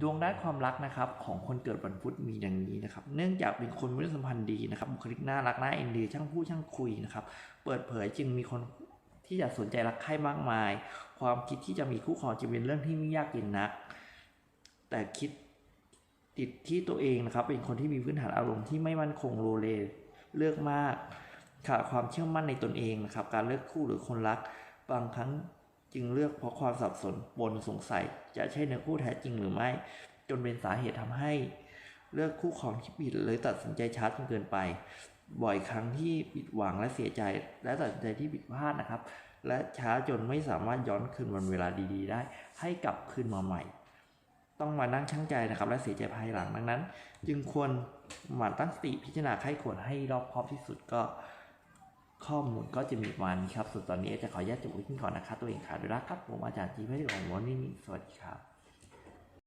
ดวงด้านความรักนะครับของคนเกิดวันพุธมีอย่างนี้นะครับ เนื่องจากเป็นคนมีเรื่องสัมพันธ์ดีนะครับบุคลิกน่ารักน่าเอ็นดูช่างพูดช่างคุยนะครับ เปิดเผยจึงมีคนที่จะสนใจรักใคร่มากมาย ความคิดที่จะมีคู่ครองจะเป็นเรื่องที่ไม่ยากเย็นนัก แต่คิดติดที่ตัวเองนะครับ เป็นคนที่มีพื้นฐานอารมณ์ที่ไม่มั่นคงโลเลเลือกมากขาดความเชื่อมั่นในตนเองนะครับ การเลือกคู่หรือคนรักบางครั้ง จึงเลือกเพราะความสับสนปนสงสัยจะใช่เนื้อคู่แท้จริงหรือไม่ จนเป็นสาเหตุทำให้ เลือกคู่ครองที่ผิดเลยตัดสินใจช้าจนเกินไป บ่อยครั้งที่ผิดหวังและเสียใจ และตัดสินใจที่ผิดพลาดนะครับ และช้าจนไม่สามารถย้อนคืนวันเวลาดีๆ ได้ ให้กลับคืนมาใหม่ ต้องมานั่งชั่งใจนะครับ และเสียใจภายหลังดังนั้น จึงควรหมั่นตั้งสติพิจารณาใครควรให้รอบคอบที่สุดก็ ข้อมูลก็จะมีประมาณนี้ครับส่วนตอนนี้จะขอแยกจบไว้ก่อนนะครับ ตัวเองค่ะด้วยรักครับผมอาจารย์จีไม่ได้ของวันนี้สวัสดีครับ